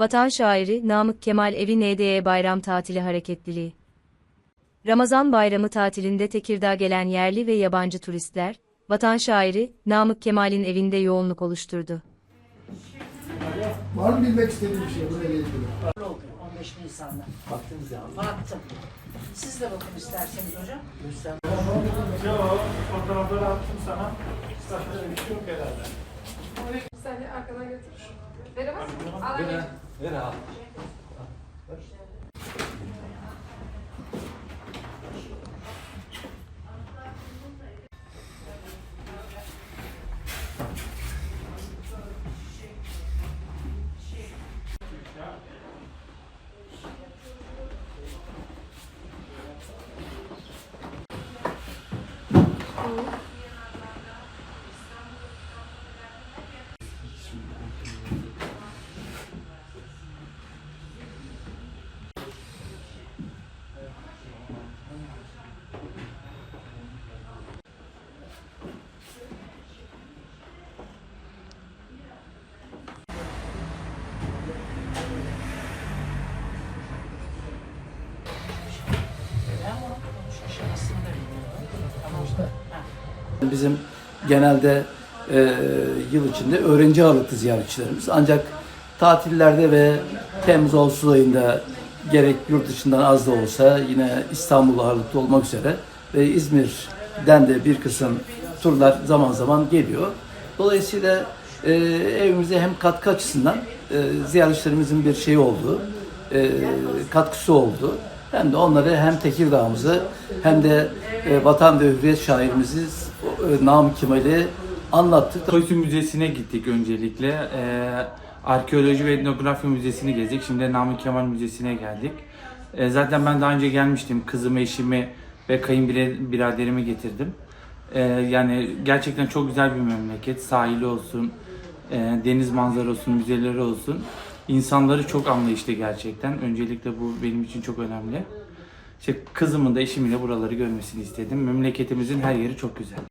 Vatan şairi Namık Kemal Evi NDE bayram tatili hareketliliği. Ramazan bayramı tatilinde Tekirdağ gelen yerli ve yabancı turistler, vatan şairi Namık Kemal'in evinde yoğunluk oluşturdu. Var mı bilmek istediğin bir şey bu nereye ilgili? oldu 15 Nisan'da. Baktınız ya. Baktım. Siz de bakın isterseniz hocam. Yok, fotoğrafları attım sana. Başka bir şey yok herhalde. Sen de arkadan götür. Veremez misin? Al anneciğim. Ben Bizim genelde e, yıl içinde öğrenci ağırlıklı ziyaretçilerimiz. Ancak tatillerde ve Temmuz Ağustos ayında gerek yurt dışından az da olsa yine İstanbul ağırlıklı olmak üzere ve İzmir'den de bir kısım turlar zaman zaman geliyor. Dolayısıyla e, evimize hem katkı açısından e, ziyaretçilerimizin bir şeyi oldu, e, katkısı oldu. Hem de onları hem Tekirdağ'ımızı hem de e, vatan ve hürriyet şairimizi Namık Kemal'i anlattık. Toysu Müzesi'ne gittik öncelikle. Ee, Arkeoloji ve Etnografi Müzesi'ni gezdik. Şimdi Namık Kemal Müzesi'ne geldik. Ee, zaten ben daha önce gelmiştim. Kızımı, eşimi ve kayınbiraderimi getirdim. Ee, yani gerçekten çok güzel bir memleket. Sahili olsun, e, deniz manzarası olsun, müzeleri olsun. İnsanları çok anlayışlı gerçekten. Öncelikle bu benim için çok önemli. İşte kızımın da eşimin de buraları görmesini istedim. Memleketimizin her yeri çok güzel.